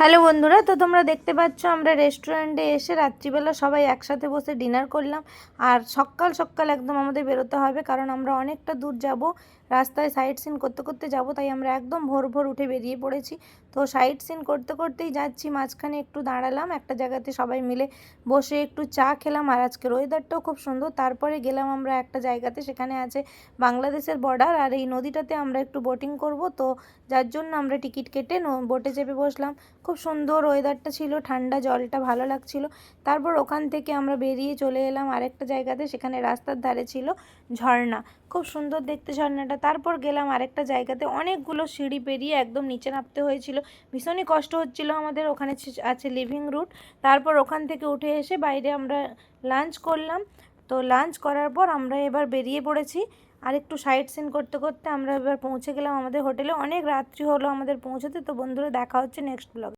Hello বন্ধুরা, তো তোমরা দেখতে পাচ্ছ আমরা রেস্টুরেন্টে এসে রাত্রিবেলা সবাই একসাথে বসে ডিনার করলাম। আর সকাল সকাল একদম আমাদের বেরোতে হবে, কারণ আমরা অনেকটা দূর যাব। রাস্তায় সাইট সিন করতে করতে যাব, তাই আমরা একদম ভোর ভোর উঠে বেরিয়ে পড়েছি। তো সাইট সিন করতে করতেই যাচ্ছি, মাঝখানে একটু দাঁড়ালাম, একটা জায়গাতে সবাই মিলে বসে একটু চা খেলাম। আর আজকের ওয়েদারটাও খুব সুন্দর, তারপরে গেলাম আমরা একটা জায়গাতে, সেখানে আছে বাংলাদেশের বর্ডার আর এই নদীটাতে আমরা একটু বোটিং করব। তো যার জন্য আমরা টিকিট কেটে বোটে চেপে বসলাম। খুব সুন্দর ওয়েদারটা ছিল, ঠান্ডা জলটা ভালো লাগছিল। তারপর ওখান থেকে আমরা বেরিয়ে চলে এলাম আরেকটা জায়গাতে, সেখানে রাস্তার ধারে ছিল ঝর্ণা। খুব সুন্দর দেখতে ঝর্ণাটা। তারপর গেলাম আরেকটা জায়গাতে, অনেকগুলো সিঁড়ি পেরিয়ে একদম নিচে নামতে হয়েছিল। ভীষণই কষ্ট হচ্ছিল আমাদের, ওখানে আছে লিভিং রুট তারপর ওখান থেকে উঠে এসে বাইরে আমরা লাঞ্চ করলাম। তো লাঞ্চ করার পর আমরা এবার বেরিয়ে পড়েছি। আর একটু সাইট সিন করতে করতে আমরা এবার পৌঁছে গেলাম আমাদের হোটেলে অনেক রাত্রি হলো আমাদের পৌঁছতে। তো বন্ধুরা, দেখা হচ্ছে নেক্সট ব্লগ